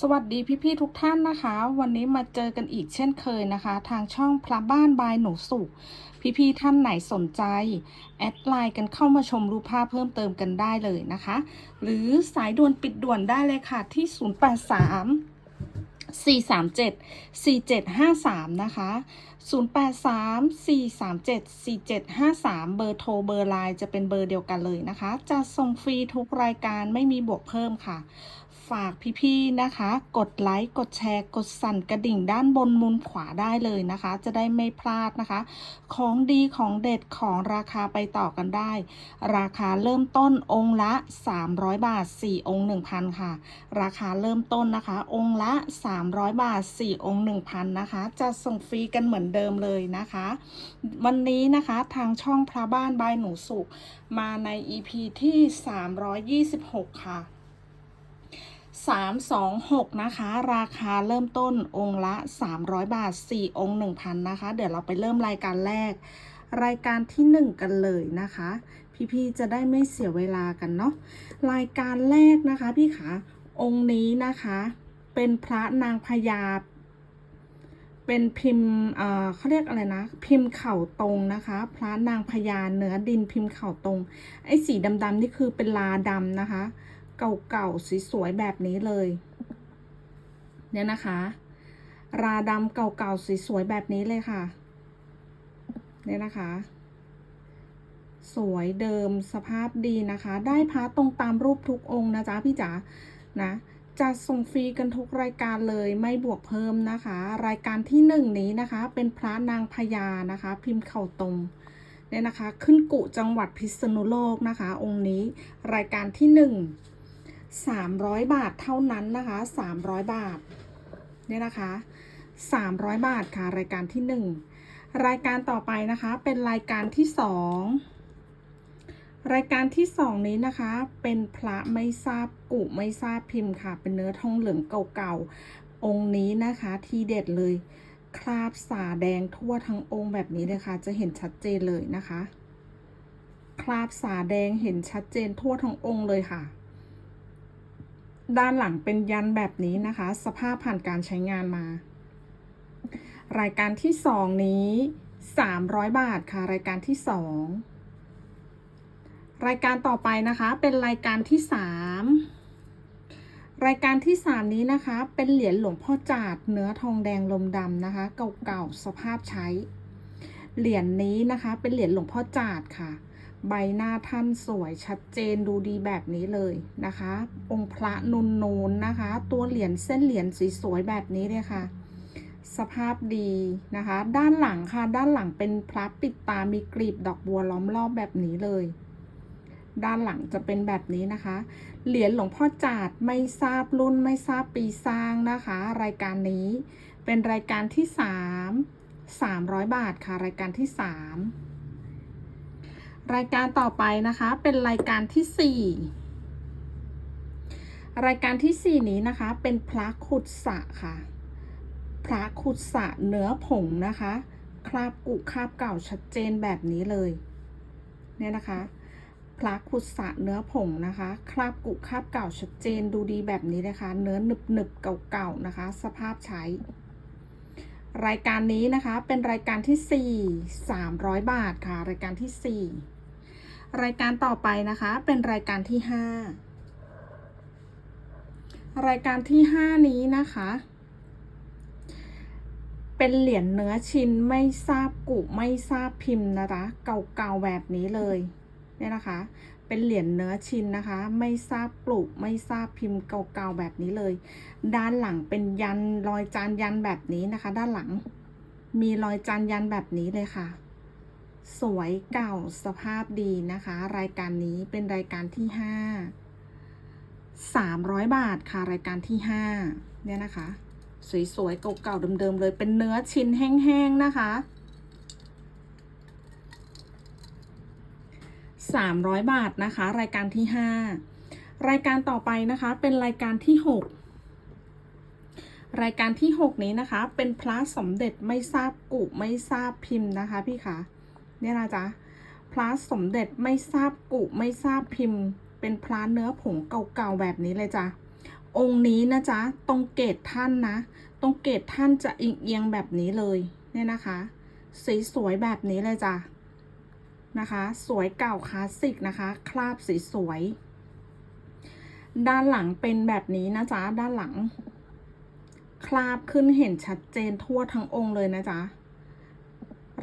สวัสดีพี่ๆทุกท่านนะคะ วันนี้มาเจอกันอีกเช่นเคยนะคะ ทางช่องพระบ้านบายหนูสุขพี่ๆท่านไหนสนใจ แอดไลน์กันเข้ามาชมรูปภาพเพิ่มเติมกันได้เลยนะคะ หรือสายด่วนปิดด่วนได้เลยค่ะที่ 083 437 4753 นะคะ 083 437 4753 เบอร์โทรเบอร์ไลน์จะเป็นเบอร์เดียวกันเลยนะคะ จะส่งฟรีทุกรายการไม่มีบวกเพิ่มค่ะ ฝากพี่ๆนะคะ กดไลค์กดแชร์ กดสั่นกระดิ่งด้านบนมุมขวาได้เลยนะคะ จะได้ไม่พลาดนะคะ ของดีของเด็ดของราคาไปต่อกันได้ ราคาเริ่มต้นองค์ละ 300 บาท 4 องค์ 1,000 ค่ะ ราคาเริ่มต้นนะคะ องค์ละ 300 บาท 4 องค์ 1,000 นะคะ จะส่งฟรีกันเหมือนเดิมเลยนะคะ วันนี้นะคะทางช่องพระบ้านบายหนูสุขมาใน EP ที่ 326 ค่ะ 326 นะคะ ราคาเริ่มต้นองค์ละ 300 บาท 4 องค์ 1,000 นะคะ เดี๋ยวเราไปเริ่มรายการแรก รายการที่ 1 กันเลยนะคะ พี่ๆ จะได้ไม่เสียเวลากันเนาะ รายการแรกนะคะพี่ขาองค์นี้นะคะ เป็นพระนางพญา เป็นพิมพ์เอ่อเขาเรียกอะไรนะ พิมพ์เข่าตรงนะคะ พระนางพญาเนื้อดินพิมพ์เข่าตรง ไอ้สีดำๆนี่คือเป็นลาดำนะคะ เก่าๆสวยๆแบบนี้เลย เนี่ยนะคะ ราดำเก่าๆสวยๆแบบนี้เลยค่ะ เนี่ยนะคะ สวยเดิมสภาพดีนะคะ ได้พระตรงตามรูปทุกองค์นะจ๊ะพี่จ๋านะจะส่งฟรีกันทุกรายการเลยไม่บวกเพิ่มนะคะ รายการที่หนึ่งนี้นะคะ เป็นพระนางพญานะคะ พิมพ์เข่าตรงเนี่ยนะคะ ขึ้นกุจังหวัดพิษณุโลกนะคะ องค์นี้รายการที่หนึ่ง 300 บาทเท่านั้นนะคะ 300 บาทเนี่ยนะคะ 300 บาทค่ะ รายการที่ 1 รายการต่อไปนะคะเป็นรายการที่ 2 รายการที่ 2 นี้นะคะ เป็นพระไม่ทราบกุไม่ทราบพิมพ์ค่ะ เป็นเนื้อทองเหลืองเก่าๆ องค์นี้นะคะทีเด็ดเลย คราบสาแดงทั่วทั้งองค์แบบนี้เลยค่ะ จะเห็นชัดเจนเลยนะคะ คราบสาแดงเห็นชัดเจนทั่วทั้งองค์เลยค่ะ ด้านหลังเป็นยันแบบนี้นะคะ สภาพผ่านการใช้งานมา รายการที่สองนี้ 300 บาทค่ะ รายการที่สองรายการต่อไปนะคะเป็นรายการที่สามรายการที่สามนี้นะคะ เป็นเหรียญหลวงพ่อจาดเนื้อทองแดงลมดำนะคะ เก่าๆสภาพใช้ เหรียญนี้นะคะ เป็นเหรียญหลวงพ่อจาดค่ะ ใบหน้าท่านสวยชัดเจนดูดีแบบนี้เลยนะคะ องค์พระนุนนูนนะคะ ตัวเหรียญเส้นเหรียญสวยๆแบบนี้เลยค่ะ สภาพดีนะคะ ด้านหลังค่ะ ด้านหลังเป็นพระปิดตา มีกลีบดอกบัวล้อมรอบแบบนี้เลย ด้านหลังจะเป็นแบบนี้นะคะ เหรียญหลวงพ่อจาดไม่ทราบรุ่นไม่ทราบปีสร้างนะคะ รายการนี้เป็นรายการที่สาม300 บาทค่ะ รายการที่สาม รายการต่อไปนะคะเป็นรายการที่4รายการที่4นี้นะคะเป็นพระขุดสะค่ะ พระขุดสะเนื้อผงนะคะ คราบกุคราบเก่าชัดเจนแบบนี้เลยเนี่ยนะคะพระขุดสะเนื้อผงนะคะ คราบกุคราบเก่าชัดเจนดูดีแบบนี้นะคะ เนื้อหนึบหนึบเก่าๆนะคะ สภาพใช้ รายการนี้นะคะเป็นรายการที่ 4 300 บาทค่ะ รายการที่ 4 รายการต่อไปนะคะ เป็นรายการที่ 5 รายการที่ 5 นี้นะคะ เป็นเหรียญเนื้อชิ้นไม่ทราบกุไม่ทราบพิมพ์นะคะเก่าๆแบบนี้เลยเนี่ยนะคะ เป็นเหรียญเนื้อชิ้นนะคะ ไม่ทราบปลุกไม่ทราบพิมพ์เก่าๆแบบนี้เลย ด้านหลังเป็นยันรอยจานยันแบบนี้นะคะ ด้านหลังมีรอยจานยันแบบนี้เลยค่ะ สวยเก่าสภาพดีนะคะ รายการนี้เป็นรายการที่ห้าสามร้อยบาทค่ะรายการที่ห้าเนี่ยนะคะ สวยๆเก่าๆเดิมๆเลยเป็นเนื้อชิ้นแห้งๆนะคะ300บาทนะคะ รายการที่5รายการต่อไปนะคะเป็นรายการที่6รายการที่6นี้นะคะ เป็นพระสมเด็จไม่ทราบกุไม่ทราบพิมพ์นะคะพี่คะ เนี่ยนะจ๊ะพระสมเด็จไม่ทราบกุไม่ทราบพิมพ์ เป็นพระเนื้อผงเก่าๆแบบนี้เลยจ้ะองค์นี้นะจ๊ะตรงเกตท่านนะตรงเกตท่านจะเอียงแบบนี้เลยเนี่ยนะคะสีสวยๆแบบนี้เลยจ้ะนะคะ สวยเก่าคลาสสิกนะคะ คราบสีสวย ด้านหลังเป็นแบบนี้นะจ๊ะด้านหลัง คราบขึ้นเห็นชัดเจนทั่วทั้งองค์เลยนะจ๊ะ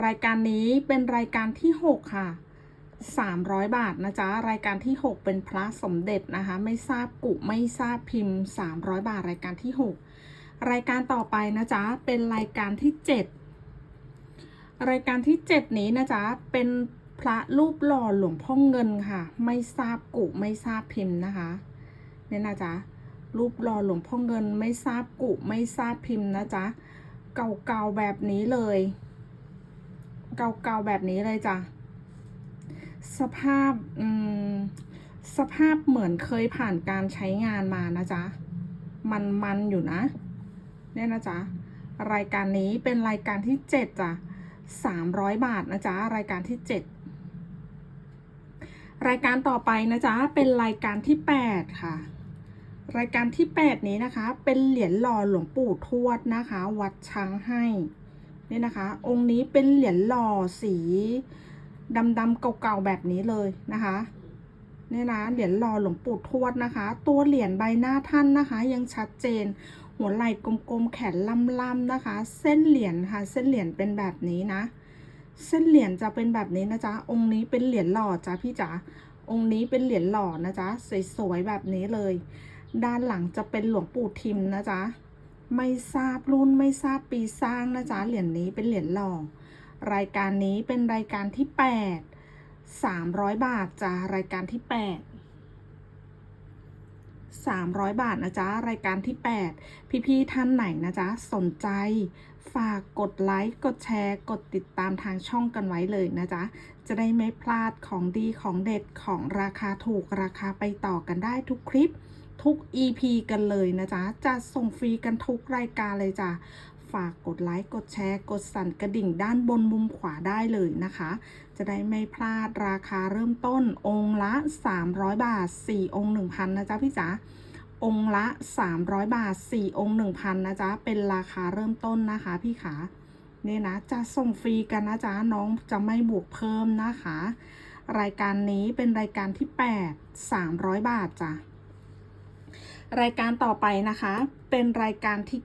รายการนี้เป็นรายการที่ 6 ค่ะ 300 บาทนะจ๊ะ รายการที่ 6 เป็นพระสมเด็จนะคะ ไม่ทราบกุไม่ทราบพิมพ์ 300 บาท รายการที่ 6 รายการต่อไปนะจ๊ะ เป็นรายการที่ 7 รายการที่ 7 นี้นะจ๊ะ เป็นพระรูปหล่อหลวงพ่อเงินค่ะ ไม่ทราบกุไม่ทราบพิมพ์นะคะ เนี่ยนะจ๊ะ รูปหล่อหลวงพ่อเงินไม่ทราบกุไม่ทราบพิมพ์นะจ๊ะ เก่าๆแบบนี้เลย เก่าๆแบบนี้เลยจ้ะ สภาพอืมสภาพเหมือนเคยผ่านการใช้งานมานะจ๊ะ มันมันอยู่นะ เนี่ยนะจ๊ะ รายการนี้เป็นรายการที่เจ็ดจ้ะสามร้อยบาทนะจ๊ะ รายการที่เจ็ดรายการต่อไปนะจ๊ะ เป็นรายการที่แปดค่ะ รายการที่แปดนี้นะคะ เป็นเหรียญหล่อหลวงปู่ทวดนะคะ วัดช้างให้ นี่นะคะ องค์นี้เป็นเหรียญหล่อสีดำๆเก่าๆแบบนี้เลยนะคะเนี่ยนะเหรียญหล่อหลวงปู่ทวดนะคะ ตัวเหรียญใบหน้าท่านนะคะ ยังชัดเจน หัวไหล่กลมๆแขนล่ำๆนะคะ เส้นเหรียญค่ะ เส้นเหรียญเป็นแบบนี้นะ เส้นเหรียญจะเป็นแบบนี้นะจ๊ะองค์นี้เป็นเหรียญหล่อจ้ะพี่จ๋าองค์นี้เป็นเหรียญหล่อนะจ๊ะสวยๆแบบนี้เลย ด้านหลังจะเป็นหลวงปู่ทิมนะจ๊ะ ไม่ทราบรุ่นไม่ทราบปีสร้างนะจ๊ะเหรียญนี้เป็นเหรียญหล่อรายการนี้เป็นรายการที่ 8 300 บาทจ้ะรายการที่ 8 300 บาทนะจ๊ะ รายการที่ 8 พี่ๆท่านไหนนะจ๊ะ สนใจ ฝากกดไลค์ กดแชร์ กดติดตามทางช่องกันไว้เลยนะจ๊ะ จะได้ไม่พลาดของดีของเด็ดของราคาถูกราคาไปต่อกันได้ทุกคลิป ทุก EP กันเลยนะจ๊ะจะส่งฟรีกันทุกรายการเลยจ้ะฝากกดไลค์ กดแชร์ กดสั่นกระดิ่งด้านบนมุมขวาได้เลยนะคะ จะได้ไม่พลาดราคาเริ่มต้นองค์ละ 300 บาท 4 องค์ 1,000 นะจ๊ะพี่จ๋าองค์ละ 300 บาท 4 องค์ 1,000 นะจ๊ะ เป็นราคาเริ่มต้นนะคะพี่ขาเนี่ยนะ จะส่งฟรีกันนะจ๊ะ น้องจะไม่บวกเพิ่มนะคะ รายการนี้เป็นรายการที่ 8 300 บาทจ้ะ รายการต่อไปนะคะ เป็นรายการที่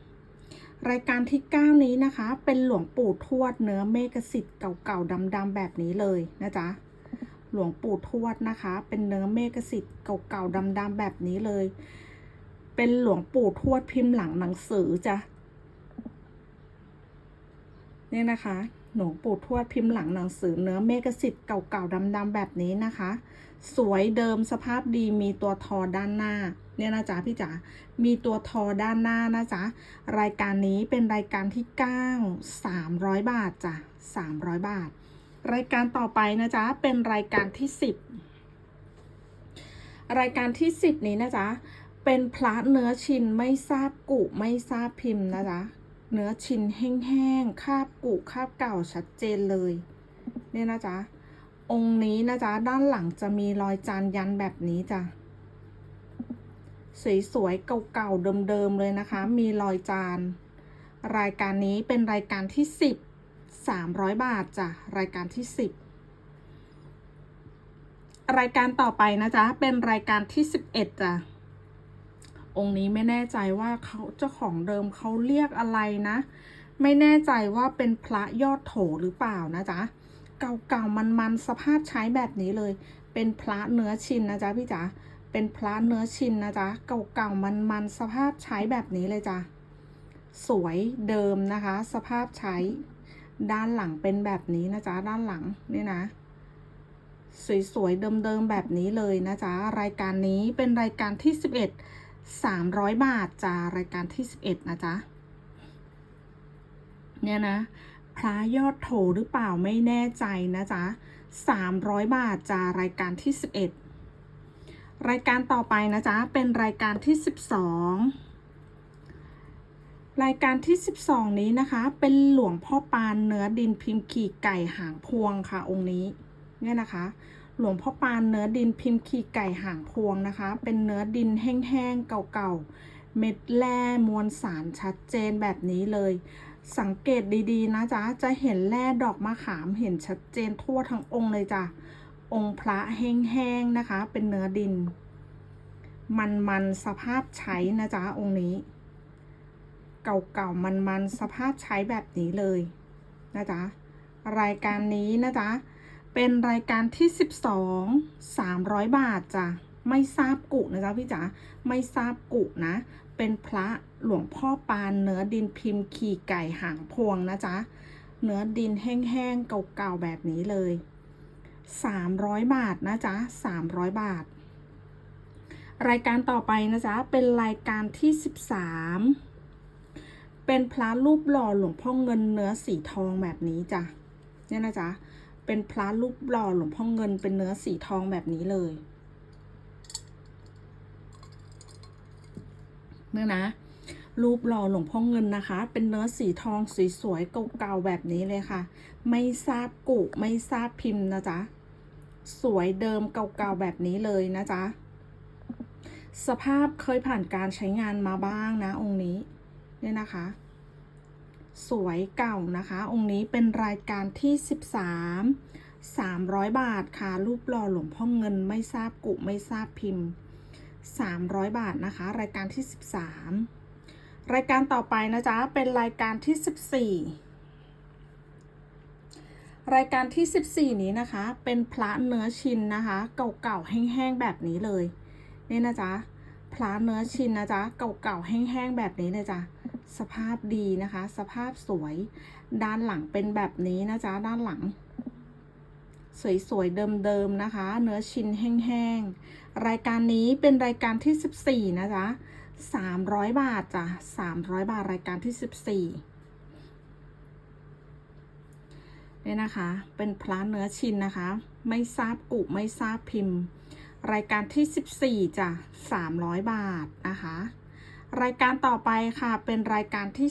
9 รายการที่ 9 นี้นะคะ เป็นหลวงปู่ทวดเนื้อเมฆสิทธิ์เก่าๆดำๆแบบนี้เลยนะจ๊ะหลวงปู่ทวดนะคะ เป็นเนื้อเมฆสิทธิ์เก่าๆดำๆแบบนี้เลย เป็นหลวงปู่ทวดพิมพ์หลังหนังสือจ้ะเนี่ยนะคะ หลวงปู่ทวดพิมพ์หลังหนังสือเนื้อเมฆสิทธิ์เก่าๆดำๆแบบนี้นะคะ สวยเดิมสภาพดีมีตัวทอด้านหน้าเนี่ยนะจ๊ะพี่จ๋า มีตัวทอด้านหน้านะจ๊ะ รายการนี้เป็นรายการที่9 300 บาทจ้ะ300 บาท รายการต่อไปนะจ๊ะ เป็นรายการที่ 10 รายการที่ 10 นี้นะจ๊ะ เป็นพระเนื้อชินไม่ทราบกุไม่ทราบพิมพ์นะจ๊ะ เนื้อชินแห้งๆ คาบกุคาบเก่าชัดเจนเลย เนี่ยนะจ๊ะ องค์นี้นะจ๊ะ ด้านหลังจะมีรอยจานยันแบบนี้จ้ะ สวยๆ เก่าๆ เดิมๆ เลยนะคะ มีรอยจาน รายการนี้เป็นรายการที่10 300บาทจ้ะ รายการที่10รายการต่อไปนะจ๊ะ เป็นรายการที่11จ้ะ องค์นี้ไม่แน่ใจว่าเขาเจ้าของเดิมเขาเรียกอะไรนะ ไม่แน่ใจว่าเป็นพระยอดโถหรือเปล่านะจ๊ะ เก่าๆมันๆสภาพใช้แบบนี้เลย เป็นพระเนื้อชินนะจ๊ะพี่จ๋าเป็นพระเนื้อชินนะจ๊ะเก่าๆมันๆสภาพใช้แบบนี้เลยจ้ะสวยเดิมนะคะ สภาพใช้ด้านหลังเป็นแบบนี้นะจ๊ะด้านหลังนี่นะ สวยๆเดิมๆแบบนี้เลยนะจ๊ะรายการนี้เป็นรายการที่ 11 300 บาทจ้ะรายการที่ 11 นะจ๊ะเนี่ยนะ พระยอดโถหรือเปล่าไม่แน่ใจนะจ๊ะ300 บาทจ้ารายการที่ 11 รายการต่อไปนะจ๊ะเป็นรายการที่ 12 รายการที่ 12 นี้นะคะ เป็นหลวงพ่อปานเนื้อดินพิมพ์ขีไก่หางพวงค่ะองค์นี้เนี่ยนะคะ หลวงพ่อปานเนื้อดินพิมพ์ขีไก่หางพวงนะคะ เป็นเนื้อดินแห้งๆเก่าๆเม็ดแร่มวลสารชัดเจนแบบนี้เลย สังเกตดีๆ นะจ๊ะ จะเห็นแร่ดอกมะขามเห็นชัดเจนทั่วทั้งองค์เลยจ้ะ องค์พระแห้งๆนะคะ เป็นเนื้อดิน มันๆสภาพใช้นะจ๊ะ องค์นี้ เก่าๆมันๆสภาพใช้แบบนี้เลยนะจ๊ะ รายการนี้นะจ๊ะ เป็นรายการที่ 12 300 บาทจ้ะ ไม่ทราบกุนะจ๊ะพี่จ๋า ไม่ทราบกุนะ เป็นพระ หลวงพ่อปานเนื้อดินพิมพ์ขี่ไก่หางพวงนะจ๊ะ เนื้อดินแห้งๆเก่าๆแบบนี้เลย 300 บาทนะจ๊ะ 300 บาท รายการต่อไปนะจ๊ะ เป็นรายการที่ 13 เป็นพระรูปหล่อหลวงพ่อเงินเนื้อสีทองแบบนี้จ้ะ เนี่ยนะจ๊ะ เป็นพระรูปหล่อหลวงพ่อเงินเป็นเนื้อสีทองแบบนี้เลยเนี่ยนะ รูปหล่อหลวงพ่อเงินนะคะ เป็นเนื้อสีทองสวยๆเก่าๆแบบนี้เลยค่ะ ไม่ทราบกุไม่ทราบพิมพ์นะจ๊ะ สวยเดิมเก่าๆแบบนี้เลยนะจ๊ะ สภาพเคยผ่านการใช้งานมาบ้างนะ องค์นี้เนี่ยนะคะ สวยเก่านะคะ องค์นี้เป็นรายการที่ 13 300 บาทค่ะ รูปหล่อหลวงพ่อเงินไม่ทราบกุไม่ทราบพิมพ์ 300 บาทนะคะ รายการที่ 13 รายการต่อไปนะจ๊ะ เป็นรายการที่ 14 รายการที่ 14 นี้นะคะ เป็นพระเนื้อชินนะคะ เก่าๆแห้งๆแบบนี้เลยนี่นะจ๊ะพระเนื้อชินนะจ๊ะเก่าๆแห้งๆแบบนี้เลยจ้ะสภาพดีนะคะ สภาพสวย ด้านหลังเป็นแบบนี้นะจ๊ะด้านหลัง สวยๆเดิมๆนะคะ เนื้อชิ้นแห้งๆรายการนี้เป็นรายการที่ 14 นะจ๊ะ 300 บาทจ้ะ300 บาทรายการที่ 14เนี่ยนะคะ เป็นพระเนื้อชินนะคะ ไม่ทราบกุไม่ทราบพิมพ์ รายการที่ 14จ้ะ300 บาทนะคะ รายการต่อไปค่ะ เป็นรายการที่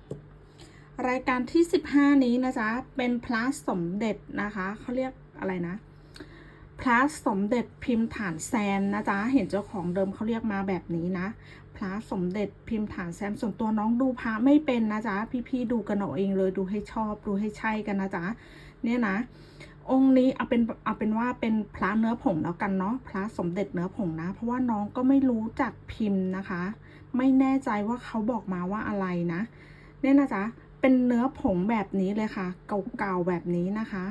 15 รายการที่ 15 นี้นะจ๊ะ เป็นพระสมเด็จนะคะ เขาเรียกอะไรนะ พระสมเด็จพิมพ์ฐานแซมนะจ๊ะ เห็นเจ้าของเดิมเขาเรียกมาแบบนี้นะ พระสมเด็จพิมพ์ฐานแซมส่วนตัวน้องดูพระไม่เป็นนะจ๊ะ พี่ๆดูกันเอาเองเลยดูให้ชอบดูให้ใช่กันนะจ๊ะ เนี่ยนะ องค์นี้เอาเป็นเอาเป็นว่าเป็นพระเนื้อผงแล้วกันเนาะ พระสมเด็จเนื้อผงนะ เพราะว่าน้องก็ไม่รู้จักพิมพ์นะคะ ไม่แน่ใจว่าเขาบอกมาว่าอะไรนะ เนี่ยนะจ๊ะ เป็นเนื้อผงแบบนี้เลยค่ะ เก่าๆแบบนี้นะคะ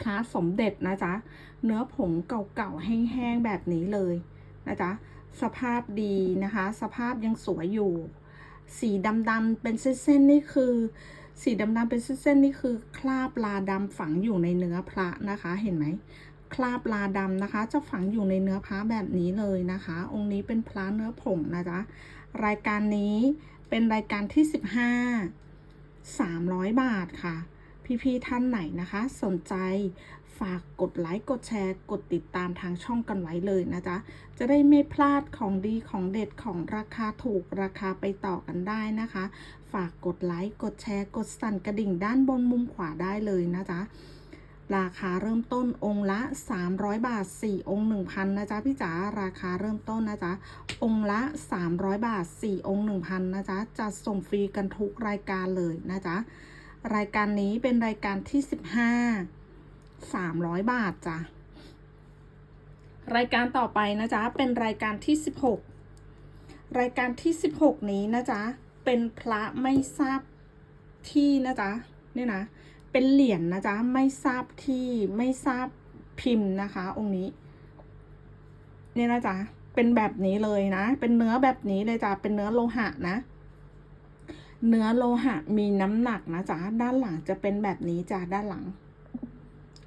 พระสมเด็จนะจ๊ะ เนื้อผงเก่าๆแห้งๆแบบนี้เลยนะจ๊ะ สภาพดีนะคะ สภาพยังสวยอยู่ สีดำๆเป็นเส้นๆนี่คือ สีดำๆเป็นเส้นๆนี่คือ คราบลาดำฝังอยู่ในเนื้อพระนะคะ เห็นไหมคราบลาดำนะคะ จะฝังอยู่ในเนื้อพระแบบนี้เลยนะคะ องค์นี้เป็นพระเนื้อผงนะจ๊ะ รายการนี้เป็นรายการที่ 15 300 บาทค่ะ พี่ๆท่านไหนนะคะ สนใจฝากกดไลค์กดแชร์กดติดตามทางช่องกันไว้เลยนะจ๊ะ จะได้ไม่พลาดของดีของเด็ดของราคาถูกราคาไปต่อกันได้นะคะ ฝากกดไลค์กดแชร์กดสั่นกระดิ่งด้านบนมุมขวาได้เลยนะจ๊ะราคาเริ่มต้นองค์ละ 300 บาท 4 องค์ 1,000 นะจ๊ะพี่จ๋าราคาเริ่มต้นนะจ๊ะองค์ละ 300 บาท 4 องค์ 1,000 นะจ๊ะจัดส่งฟรีกันทุกรายการเลยนะจ๊ะ รายการนี้เป็นรายการที่15 300บาทจ้ะ รายการต่อไปนะจ๊ะ เป็นรายการที่16รายการที่16นี้นะจ๊ะ เป็นพระไม่ทราบที่นะจ๊ะเนี่ยนะ เป็นเหรียญนะจ๊ะ ไม่ทราบที่ไม่ทราบพิมพ์นะคะ องค์นี้ เนี่ยนะจ๊ะ เป็นแบบนี้เลยนะ เป็นเนื้อแบบนี้เลยจ้ะ เป็นเนื้อโลหะนะ เนื้อโลหะมีน้ำหนักนะจ๊ะด้านหลังจะเป็นแบบนี้จ้ะด้านหลัง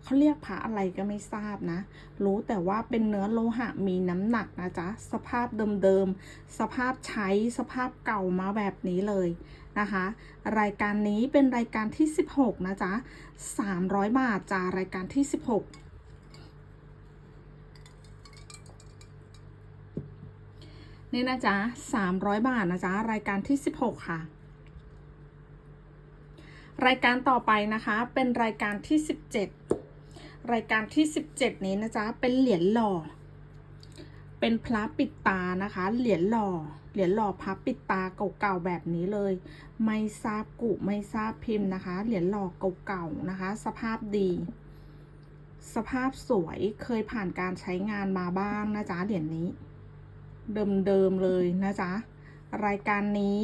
เขาเรียกพระอะไรก็ไม่ทราบนะ รู้แต่ว่าเป็นเนื้อโลหะมีน้ำหนักนะจ๊ะ สภาพเดิมๆ สภาพใช้ สภาพเก่ามาแบบนี้เลยนะคะ รายการนี้เป็นรายการที่ 16 นะจ๊ะ 300 บาทจ้ารายการที่ 16นี่นะจ๊ะ300 บาทนะจ๊ะรายการที่ 16 ค่ะ รายการต่อไปนะคะเป็นรายการที่ 17 รายการที่ 17 นี้นะจ๊ะเป็นเหรียญหล่อ เป็นพระปิดตานะคะ เหรียญหล่อ เหรียญหล่อพระปิดตาเก่าๆแบบนี้เลย ไม่ทราบกุไม่ทราบพิมพ์นะคะ เหรียญหล่อเก่าๆนะคะ สภาพดี สภาพสวยเคยผ่านการใช้งานมาบ้างนะจ๊ะเหรียญนี้ เดิมๆเลยนะจ๊ะรายการนี้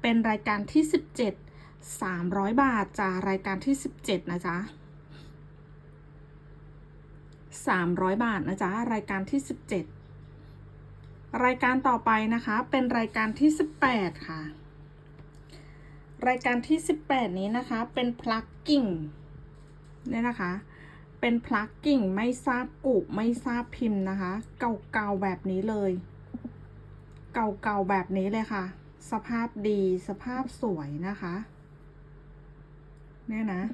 เป็นรายการที่ 17 300 บาทจ้ารายการที่ 17 นะจ๊ะ300 บาทนะจ๊ะรายการที่ 17 รายการต่อไปนะคะเป็นรายการที่ 18 ค่ะ รายการที่ 18 นี้นะคะเป็นพลักกิ่งเนี่ยนะคะ เป็นพลักกิ่งไม่ทราบกุไม่ทราบพิมพ์นะคะ เก่าๆแบบนี้เลย เก่าๆแบบนี้เลยค่ะ สภาพดีสภาพสวยนะคะ เนี่ยนะ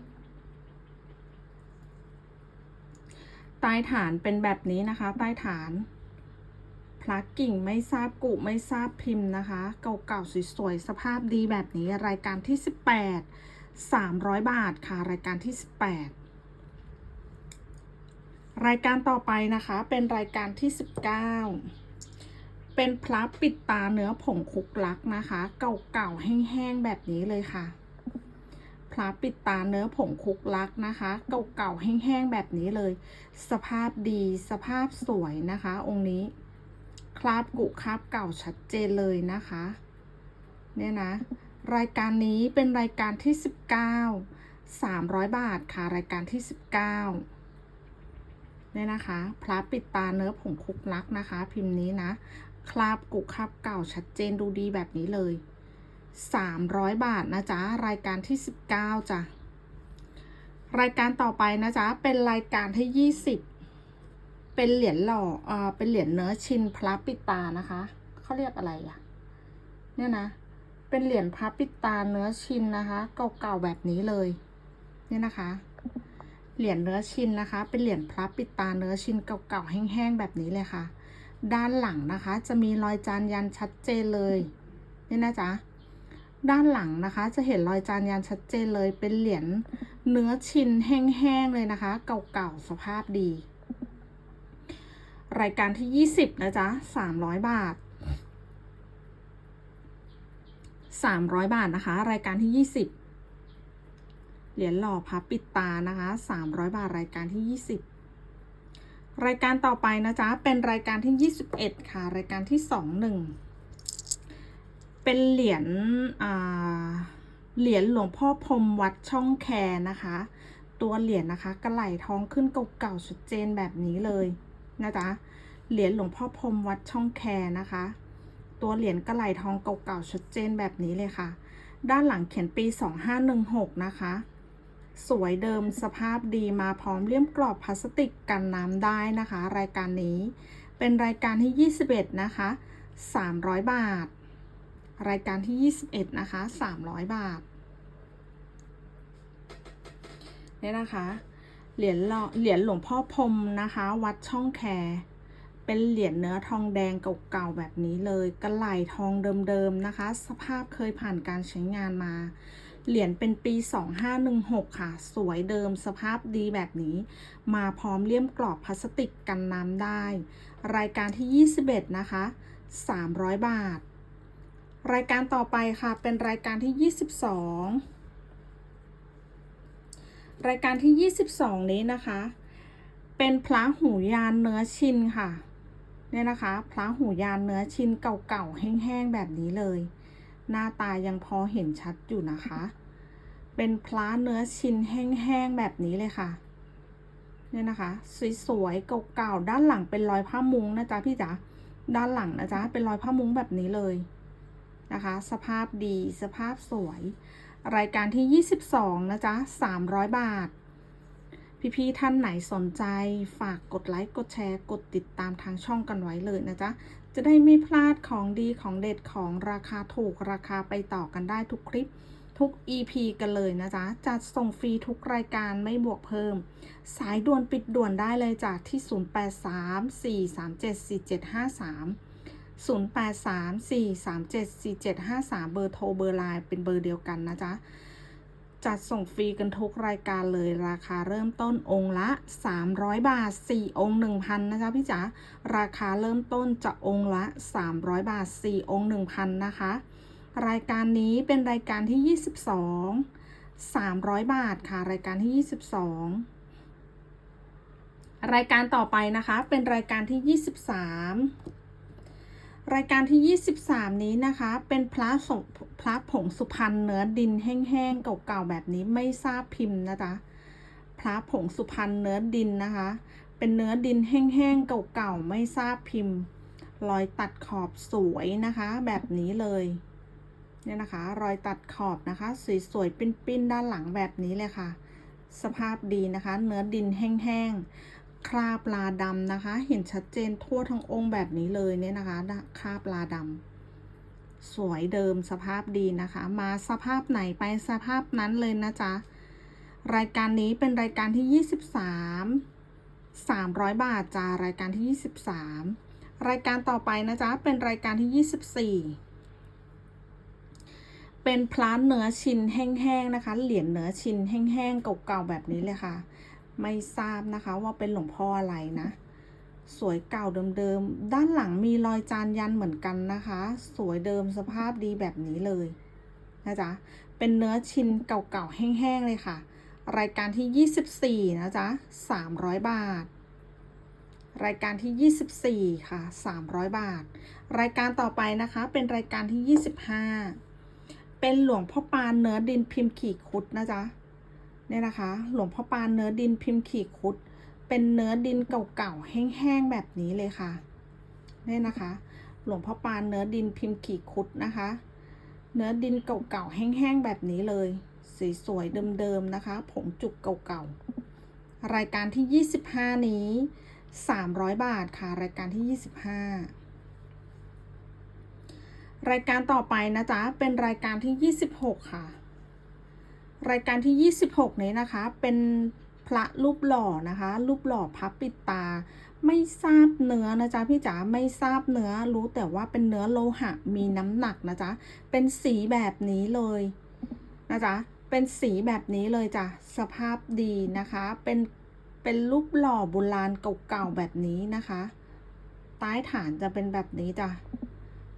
ใต้ฐานเป็นแบบนี้นะคะใต้ฐานพลักกิ่งไม่ทราบกุไม่ทราบพิมพ์นะคะ เก่าๆสวยๆสภาพดีแบบนี้รายการที่ 18 300 บาทค่ะ รายการที่ 18 รายการต่อไปนะคะ เป็นรายการที่ 19 เป็นพลับปิดตาเนื้อผงคุกลักนะคะ เก่าๆแห้งๆแบบนี้เลยค่ะ ลาปิดตาเนื้อผงคุกลักนะคะ เก่าๆแห้งๆแบบนี้เลย สภาพดีสภาพสวยนะคะ องค์นี้ คราบกุคราบเก่าชัดเจนเลยนะคะ เนี่ยนะ รายการนี้เป็นรายการที่ 19 300 บาทค่ะ รายการที่ 19เนี่ยนะคะพลาปิดตาเนื้อผงคุกลักนะคะ พิมพ์นี้นะ คราบกุคราบเก่าชัดเจนดูดีแบบนี้เลย 300 บาทนะจ๊ะรายการที่ 19จ้ะรายการต่อไปนะจ๊ะเป็นรายการที่ 20 เป็นเหรียญหล่อเอ่อเป็นเหรียญเนื้อชินพระปิตานะคะเขาเรียกอะไรอะเนี่ยนะเป็นเหรียญพระปิตาเนื้อชินนะคะเก่าๆแบบนี้เลยเนี่ยนะคะ เหรียญเนื้อชินนะคะ เป็นเหรียญพระปิตาเนื้อชินเก่าๆแห้งๆแบบนี้เลยค่ะ ด้านหลังนะคะ จะมีรอยจานยันชัดเจนเลยเนี่ยนะจ๊ะ ด้านหลังนะคะ จะเห็นรอยจานยันชัดเจนเลยเป็นเหรียญเนื้อชินแห้งๆเลยนะคะ เก่าๆสภาพดี รายการที่ 20 นะจ๊ะ 300 บาท 300 บาทนะคะ รายการที่ 20 เหรียญหล่อพับปิดตานะคะ 300 บาทรายการที่ 20รายการต่อไปนะจ๊ะ เป็นรายการที่ 21 ค่ะ รายการที่ 21 เป็นเหรียญเหรียญหลวงพ่อพรมวัดช่องแคนะคะ ตัวเหรียญนะคะกระไหลทองขึ้นเก่าๆชัดเจนแบบนี้เลยนะจ๊ะเหรียญหลวงพ่อพรมวัดช่องแคนะคะ ตัวเหรียญกระไหลทองเก่าๆชัดเจนแบบนี้เลยค่ะ ด้านหลังเขียนปี 2516 นะคะ สวยเดิมสภาพดีมาพร้อมเลี่ยมกรอบพลาสติกกันน้ำได้นะคะ รายการนี้เป็นรายการที่ 21 นะคะ 300 บาท รายการที่ 21 นะคะ 300 บาทเนี่ยนะคะ เหรียญเหรียญหลวงพ่อพรมนะคะ วัดช่องแคเป็นเหรียญเนื้อทองแดงเก่าๆแบบนี้เลยกระไหลทองเดิมๆนะคะ สภาพเคยผ่านการใช้งานมา เหรียญเป็นปี 2516 ค่ะ สวยเดิมสภาพดีแบบนี้ มาพร้อมเลี่ยมกรอบพลาสติกกันน้ำได้ รายการที่ 21 นะคะ 300 บาท รายการต่อไปค่ะ เป็นรายการที่ 22 รายการที่ 22 นี้นะคะ เป็นพระหูยานเนื้อชินค่ะเนี่ยนะคะพระหูยานเนื้อชินเก่าๆแห้งๆแบบนี้เลย หน้าตายังพอเห็นชัดอยู่นะคะ เป็นพระเนื้อชินแห้งๆแบบนี้เลยค่ะเนี่ยนะคะสวยๆเก่าๆด้านหลังเป็นรอยผ้ามุ้งนะจ๊ะพี่จ๋าด้านหลังนะจ๊ะเป็นรอยผ้ามุ้งแบบนี้เลย นะคะ สภาพดีสภาพสวย รายการที่ 22 นะจ๊ะ 300 บาท พี่ๆท่านไหนสนใจฝากกดไลค์กดแชร์กดติดตามทางช่องกันไว้เลยนะจ๊ะ จะได้ไม่พลาดของดีของเด็ดของราคาถูกราคาไปต่อกันได้ทุกคลิปทุก EP กันเลยนะจ๊ะ จัดส่งฟรีทุกรายการไม่บวกเพิ่ม สายด่วนปิดด่วนได้เลยจากที่ 0834374753 0834374753 เบอร์โทรเบอร์ไลน์เป็นเบอร์เดียวกันนะจ๊ะ จัดส่งฟรีกันทุกรายการเลยราคาเริ่มต้นองค์ละ 300 บาท 4 องค์ 1,000 นะจ๊ะพี่จ๋าราคาเริ่มต้นจะองค์ละ 300 บาท 4 องค์ 1,000 นะคะ รายการนี้เป็นรายการที่ 22 300 บาทค่ะ รายการที่ 22รายการต่อไปนะคะ เป็นรายการที่ 23 รายการที่ 23 นี้นะคะ เป็นพระสงพระผงสุพรรณเนื้อดินแห้งๆเก่าๆแบบนี้ไม่ทราบพิมพ์นะจ๊ะพระผงสุพรรณเนื้อดินนะคะ เป็นเนื้อดินแห้งๆเก่าๆไม่ทราบพิมพ์ รอยตัดขอบสวยนะคะ แบบนี้เลยเนี่ยนะคะ รอยตัดขอบนะคะ สวยๆปิ้นๆด้านหลังแบบนี้เลยค่ะ สภาพดีนะคะ เนื้อดินแห้งๆ คราบลาดำนะคะ เห็นชัดเจนทั่วทั้งองค์แบบนี้เลยเนี่ยนะคะคราบลาดำสวยเดิมสภาพดีนะคะ มาสภาพไหนไปสภาพนั้นเลยนะจ๊ะรายการนี้เป็นรายการที่ 23 300 บาทจ้ารายการที่ 23 รายการต่อไปนะจ๊ะเป็นรายการที่ 24 เป็นพลาเนื้อชิ้นแห้งๆนะคะ เหรียญเนื้อชิ้นแห้งๆเก่าๆแบบนี้เลยค่ะ ไม่ทราบนะคะว่าเป็นหลวงพ่ออะไรนะ สวยเก่าเดิมๆ ด้านหลังมีรอยจานยันเหมือนกันนะคะ สวยเดิมสภาพดีแบบนี้เลยนะจ๊ะ เป็นเนื้อชิ้นเก่าๆ แห้งๆ เลยค่ะ รายการที่ 24 นะจ๊ะ 300 บาท รายการที่ 24 ค่ะ 300 บาท รายการต่อไปนะคะ เป็นรายการที่ 25 เป็นหลวงพ่อปานเนื้อดินพิมพ์ขีดคุดนะจ๊ะ เนี่ยนะคะ หลวงพ่อปานเนื้อดินพิมพ์ขีดคุด เป็นเนื้อดินเก่าๆแห้งๆแบบนี้เลยค่ะเนี่ยนะคะ หลวงพ่อปานเนื้อดินพิมพ์ขีดคุดนะคะ เนื้อดินเก่าๆแห้งๆแบบนี้เลย สีสวยเดิมๆนะคะ ผงจุกเก่าๆรายการที่ 25 นี้ 300 บาทค่ะรายการที่ 25รายการต่อไปนะจ๊ะ เป็นรายการที่ 26 ค่ะ รายการที่ 26 นี้นะคะ เป็นพระรูปหล่อนะคะ รูปหล่อพับปิดตา ไม่ทราบเนื้อนะจ๊ะพี่จ๋าไม่ทราบเนื้อรู้แต่ว่าเป็นเนื้อโลหะมีน้ำหนักนะจ๊ะเป็นสีแบบนี้เลยนะจ๊ะเป็นสีแบบนี้เลยจ้ะสภาพดีนะคะ เป็นเป็นรูปหล่อโบราณเก่าๆแบบนี้นะคะใต้ฐานจะเป็นแบบนี้จ้ะ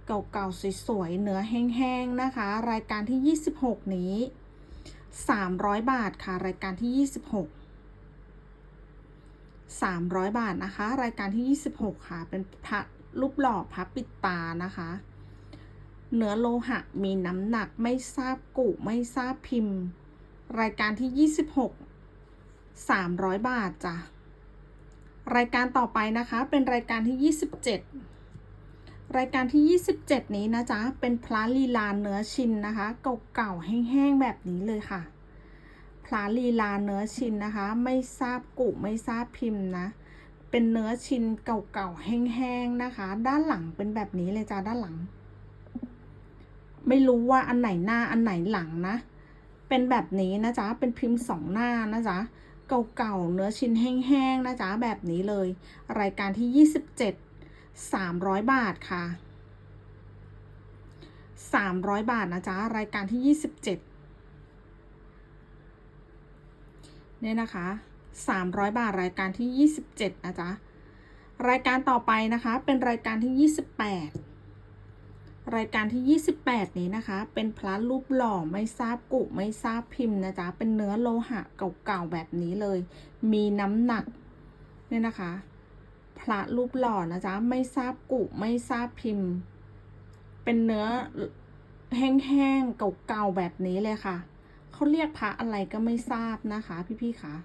เก่าๆสวยๆเนื้อแห้งๆนะคะ รายการที่ 26 นี้ 300 บาทค่ะ รายการที่ 26 300 บาทนะคะ รายการที่ 26 ค่ะ เป็นพระรูปหล่อพระปิดตานะคะ เนื้อโลหะมีน้ำหนักไม่ทราบกุไม่ทราบพิมพ์ รายการที่ 26 300 บาทจ้ะรายการต่อไปนะคะเป็นรายการที่ 27 รายการที่ 27 นี้นะจ๊ะ เป็นพระลีลาเนื้อชินนะคะ เก่าๆ แห้งๆ แบบนี้เลยค่ะ พระลีลาเนื้อชินนะคะ ไม่ทราบกุไม่ทราบพิมพ์นะ เป็นเนื้อชินเก่าๆ แห้งๆ นะคะ ด้านหลังเป็นแบบนี้เลยจ้าด้านหลัง ไม่รู้ว่าอันไหนหน้าอันไหนหลังนะ เป็นแบบนี้นะจ๊ะ เป็นพิมพ์สองหน้านะจ๊ะ เก่าๆ เนื้อชิ้นแห้งๆ นะจ๊ะ แบบนี้เลย รายการที่ 27 300 บาทค่ะ 300 บาทนะจ๊ะ รายการที่ 27เนี่ยนะคะ 300 บาทรายการที่ 27 นะจ๊ะ รายการต่อไปนะคะ เป็นรายการที่ 28 รายการที่ 28 นี้นะคะ เป็นพระรูปหล่อไม่ทราบกุไม่ทราบพิมพ์นะจ๊ะ เป็นเนื้อโลหะเก่าๆแบบนี้เลย มีน้ำหนักเนี่ยนะคะ พระรูปหล่อนะจ๊ะ ไม่ทราบกุไม่ทราบพิมพ์ เป็นเนื้อแห้งๆเก่าๆแบบนี้เลยค่ะ เขาเรียกพระอะไรก็ไม่ทราบนะคะ พี่ๆคะ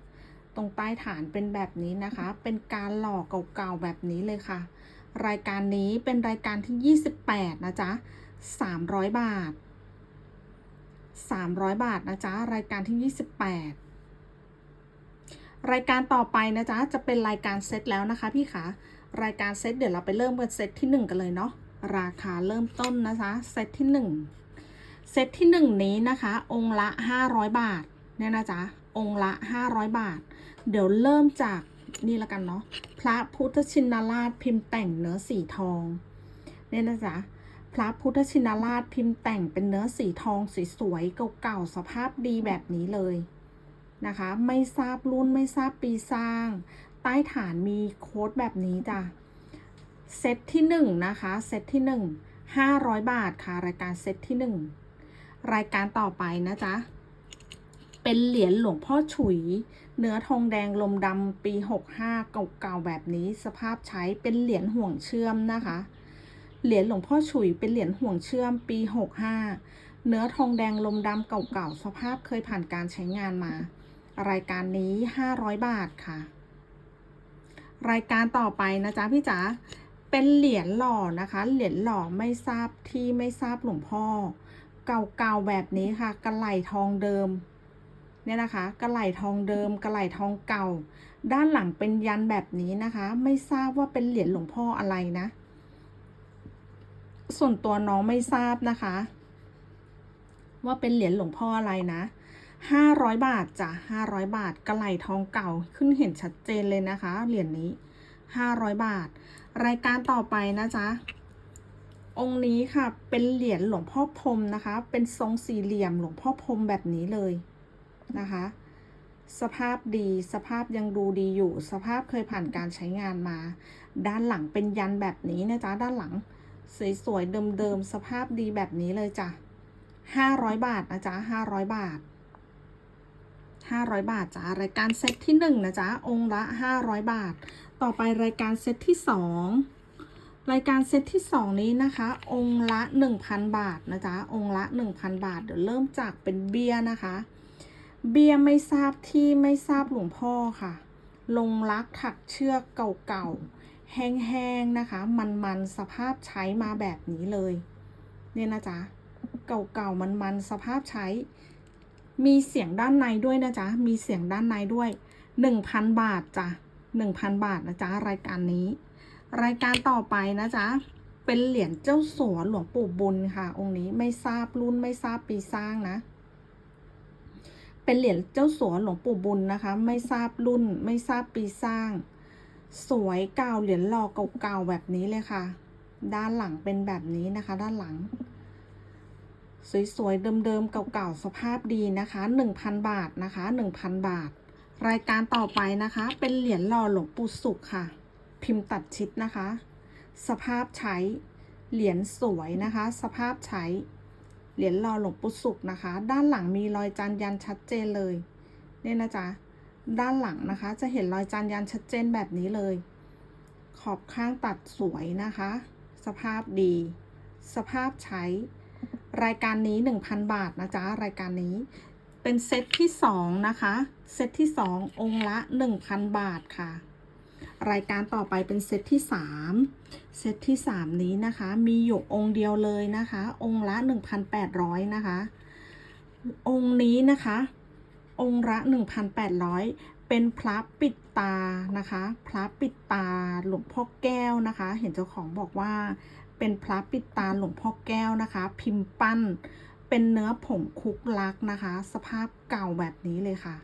ตรงใต้ฐานเป็นแบบนี้นะคะ เป็นการหล่อเก่าๆแบบนี้เลยค่ะ รายการนี้เป็นรายการที่ 28 นะจ๊ะ 300 บาท 300 บาทนะจ๊ะ รายการที่ 28 รายการต่อไปนะจ๊ะจะเป็นรายการเซตแล้วนะคะพี่คะรายการเซตเดี๋ยวเราไปเริ่มกันเซตที่ 1 กันเลยเนาะราคาเริ่มต้นนะจ๊ะเซตที่ 1 เซตที่ 1 นี้นะคะ องค์ละ 500 บาทเนี่ยนะจ๊ะองค์ละ 500 บาท เดี๋ยวเริ่มจากนี่ละกันเนาะพระพุทธชินราชพิมพ์แต่งเนื้อสีทองเนี่ยนะจ๊ะพระพุทธชินราชพิมพ์แต่งเป็นเนื้อสีทองสวยๆเก่าๆสภาพดีแบบนี้เลย นะคะ ไม่ทราบรุ่นไม่ทราบปีสร้าง ใต้ฐานมีโค้ดแบบนี้จ้ะเซตที่หนึ่งนะคะเซตที่หนึ่งห้าร้อยบาทค่ะ รายการเซตที่หนึ่งรายการต่อไปนะจ๊ะเป็นเหรียญหลวงพ่อฉุย เนื้อทองแดงลมดำปี 65 เก่าๆแบบนี้สภาพใช้เป็นเหรียญห่วงเชื่อมนะคะ เหรียญหลวงพ่อฉุยเป็นเหรียญห่วงเชื่อมปี 65 เนื้อทองแดงลมดำเก่าๆสภาพเคยผ่านการใช้งานมา รายการนี้ 500 บาทค่ะ รายการต่อไปนะจ๊ะพี่จ๋าเป็นเหรียญหล่อนะคะ เหรียญหล่อไม่ทราบที่ไม่ทราบหลวงพ่อ เก่าๆแบบนี้ค่ะ กระไหลทองเดิมเนี่ยนะคะ กระไหลทองเดิม กระไหลทองเก่า ด้านหลังเป็นยันแบบนี้นะคะ ไม่ทราบว่าเป็นเหรียญหลวงพ่ออะไรนะ ส่วนตัวน้องไม่ทราบนะคะ ว่าเป็นเหรียญหลวงพ่ออะไรนะ ห้าร้อยบาทจ้ะห้าร้อยบาทกระไหลทองเก่าขึ้นเห็นชัดเจนเลยนะคะ เหรียญนี้ห้าร้อยบาท รายการต่อไปนะจ๊ะ องค์นี้ค่ะ เป็นเหรียญหลวงพ่อพรมนะคะ เป็นทรงสี่เหลี่ยมหลวงพ่อพรมแบบนี้เลยนะคะ สภาพดีสภาพยังดูดีอยู่ สภาพเคยผ่านการใช้งานมา ด้านหลังเป็นยันแบบนี้นะจ๊ะ ด้านหลังสวยๆเดิมๆสภาพดีแบบนี้เลยจ้ะห้าร้อยบาทนะจ๊ะห้าร้อยบาท ห้าร้อยบาทจ้ะรายการเซตที่หนึ่งนะจ๊ะองค์ละห้าร้อยบาท ต่อไปรายการเซตที่สองรายการเซตที่สองนี้นะคะ องค์ละหนึ่งพันบาทนะจ๊ะองค์ละหนึ่งพันบาท เดี๋ยวเริ่มจากเป็นเบี้ยนะคะ เบี้ยไม่ทราบที่ไม่ทราบหลวงพ่อค่ะ ลงรักถักเชือกเก่าๆแห้งๆนะคะ มันๆสภาพใช้มาแบบนี้เลย เนี่ยนะจ๊ะเก่าๆมันๆสภาพใช้ มีเสียงด้านในด้วยนะจ๊ะ มีเสียงด้านในด้วย 1,000 บาทจ้ะ1,000 บาทนะจ๊ะ รายการนี้ รายการต่อไปนะจ๊ะ เป็นเหรียญเจ้าสัวหลวงปู่บุญค่ะ องค์นี้ไม่ทราบรุ่นไม่ทราบปีสร้างนะ เป็นเหรียญเจ้าสัวหลวงปู่บุญนะคะ ไม่ทราบรุ่นไม่ทราบปีสร้าง สวยเก่าเหรียญหล่อเก่าๆแบบนี้เลยค่ะ ด้านหลังเป็นแบบนี้นะคะ ด้านหลัง สวยๆ เดิมๆ เก่าๆ สภาพดีนะคะ 1,000 บาทนะคะ 1,000 บาท รายการต่อไปนะคะ เป็นเหรียญหล่อหลวงปู่สุขค่ะ พิมพ์ตัดชิดนะคะ สภาพใช้ เหรียญสวยนะคะ สภาพใช้ เหรียญหล่อหลวงปู่สุขนะคะ ด้านหลังมีรอยจานยันชัดเจนเลย เนี่ยนะจ๊ะ ด้านหลังนะคะ จะเห็นรอยจานยันชัดเจนแบบนี้เลย ขอบข้างตัดสวยนะคะ สภาพดี สภาพใช้ รายการนี้ 1,000 บาทนะจ๊ะรายการนี้ เป็นเซตที่ 2 นะคะ เซตที่ 2 องค์ละ 1,000 บาทค่ะ รายการต่อไปเป็นเซตที่ 3 เซตที่ 3 นี้นะคะ มีอยู่องค์เดียวเลยนะคะ องค์ละ 1,800 นะคะ องค์นี้นะคะ องค์ละ 1,800เป็นพระปิดตานะคะ พระปิดตาหลวงพ่อแก้วนะคะ เห็นเจ้าของบอกว่า เป็นพระปิดตาหลวงพ่อแก้วนะคะ พิมพ์ปั้น เป็นเนื้อผงคุกลักนะคะ สภาพเก่าแบบนี้เลยค่ะ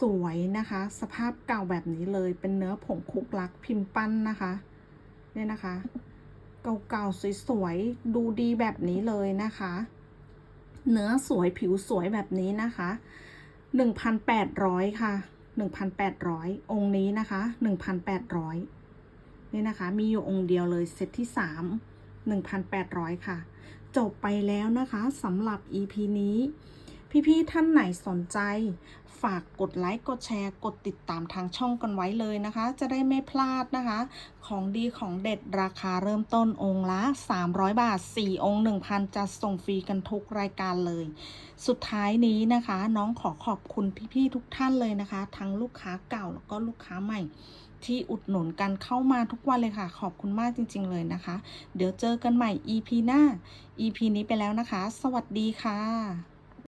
สวยนะคะ สภาพเก่าแบบนี้เลย เป็นเนื้อผงคุกลักพิมพ์ปั้นนะคะเนี่ยนะคะ เก่าๆสวยๆดูดีแบบนี้เลยนะคะ เนื้อสวยผิวสวยแบบนี้นะคะ1,800 ค่ะ 1,800 องค์นี้นะคะ 1,800 นี่นะคะ มีอยู่องค์เดียวเลยเซตที่3 1,800 ค่ะ จบไปแล้วนะคะสำหรับ EP นี้ พี่ๆท่านไหนสนใจ ฝากกดไลค์ กดแชร์ กดติดตามทางช่องกันไว้เลยนะคะ จะได้ไม่พลาดนะคะ ของดีของเด็ดราคาเริ่มต้นองค์ละ 300 บาท 4 องค์ 1,000 จะส่งฟรีกันทุกรายการเลย สุดท้ายนี้นะคะ น้องขอขอบคุณพี่ๆทุกท่านเลยนะคะ ทั้งลูกค้าเก่าแล้วก็ลูกค้าใหม่ ที่อุดหนุนกันเข้ามาทุกวันเลยค่ะ ขอบคุณมากจริง ๆ เลยนะคะ เดี๋ยวเจอกันใหม่ EP หน้า EP นี้ไปแล้วนะคะ สวัสดีค่ะ